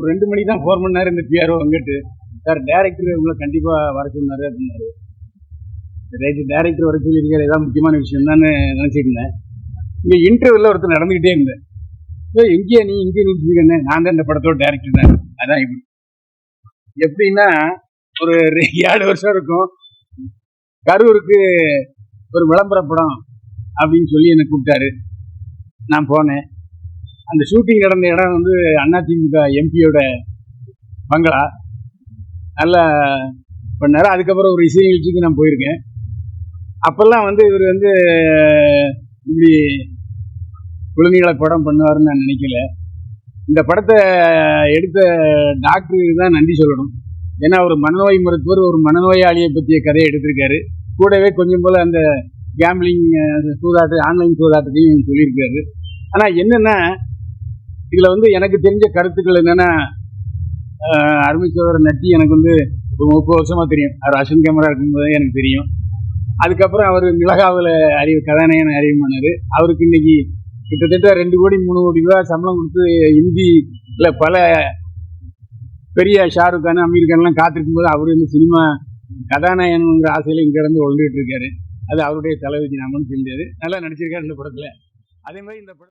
ஒரு ரெண்டு மணிக்கு தான் ஃபோன் பண்ணார் இந்த பிஆர்ஓ வந்துட்டு சார் டேரக்டர் உங்களை கண்டிப்பாக வர சொன்னார் அப்படின்னாரு. ரைட்டு டேரக்டர் வர சொல்லியிருக்காரு ஏதாவது முக்கியமான விஷயம் தான் நினைச்சிட்டு இருந்தேன். இங்க ஒருத்தர் நடந்துக்கிட்டே இருந்தேன் ஏய், எங்கேயா நீ இங்கே நின்றுருக்கேன்னு நான் தான் இந்த படத்தோட டேரக்டர் தான். அதான் இப்படி எப்படின்னா ஒரு ரெ- ஏழு வருஷம் இருக்கும். கரூருக்கு ஒரு விளம்பர படம் அப்படின்னு சொல்லி என்னை கூப்பிட்டாரு. நான் போனேன். அந்த ஷூட்டிங் நடந்த இடம் வந்து அதிமுக எம்பியோட பங்களா. நல்லா பண்ணார் அதுக்கப்புறம் ஒரு இசை நிகழ்ச்சிக்கு நான் போயிருக்கேன். அப்போல்லாம் வந்து இவர் வந்து இப்படி குழந்தைகளை படம் பண்ணுவாருன்னு நான் நினைக்கல. இந்த படத்தை எடுத்த டாக்டருக்கு தான் நன்றி சொல்லணும். ஏன்னா ஒரு மனநோய் மருத்துவர் ஒரு மனநோயாளியை பற்றிய கதையை எடுத்திருக்காரு. கூடவே கொஞ்சம் போல் அந்த கேம்பிளிங் சூதாட்டம் ஆன்லைன் சூதாட்டத்தையும் சொல்லியிருக்காரு. ஆனால் என்னென்னா இதில் வந்து எனக்கு தெரிஞ்ச கருத்துக்கள் என்னென்னா அருமை நட்டி எனக்கு வந்து முப்பது வருஷமா தெரியும். அவர் அசன் கேமரா இருக்கும்போதே எனக்கு தெரியும். அதுக்கப்புறம் அவர் மிளகாவில் அறிவு கதாநாயகன் அறிவு பண்ணாரு. அவருக்கு இன்னைக்கு கிட்டத்தட்ட ரெண்டு கோடி மூணு கோடி ரூபாய் சம்பளம் கொடுத்து ஹிந்தியில் பல பெரிய ஷாருக் கான் அமீர் கான்லாம் காத்திருக்கும் போது அவர் வந்து சினிமா கதாநாயகனுங்கிற ஆசையில் இங்கே இருந்து ஒழுங்கிட்டு இருக்காரு. அது அவருடைய தலைவிதி நாமன்னு தெரிஞ்சது. நல்லா நடிச்சிருக்காரு இந்த படத்தில். அதே மாதிரி இந்த படம்